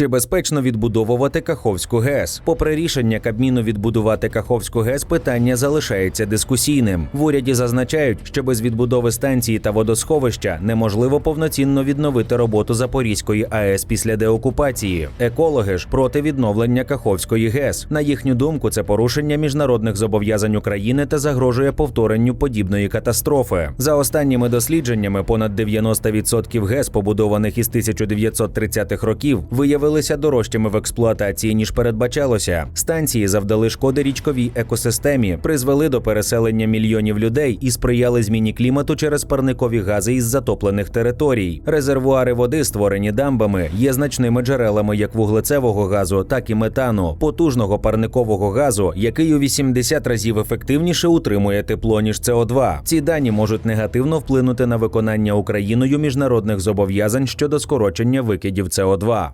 Чи безпечно відбудовувати Каховську ГЕС? Попри рішення Кабміну відбудувати Каховську ГЕС, питання залишається дискусійним. В уряді зазначають, що без відбудови станції та водосховища неможливо повноцінно відновити роботу Запорізької АЕС після деокупації. Екологи ж проти відновлення Каховської ГЕС. На їхню думку, це порушення міжнародних зобов'язань України та загрожує повторенню подібної катастрофи. За останніми дослідженнями, понад 90% ГЕС, побудованих із 1930-х років, виявилися дорожчими в експлуатації ніж передбачалося. Станції завдали шкоди річковій екосистемі, призвели до переселення мільйонів людей і сприяли зміні клімату через парникові гази із затоплених територій. Резервуари води, створені дамбами, є значними джерелами як вуглецевого газу, так і метану, потужного парникового газу, який у 80 разів ефективніше утримує тепло ніж СО2. Ці дані можуть негативно вплинути на виконання Україною міжнародних зобов'язань щодо скорочення викидів СО2.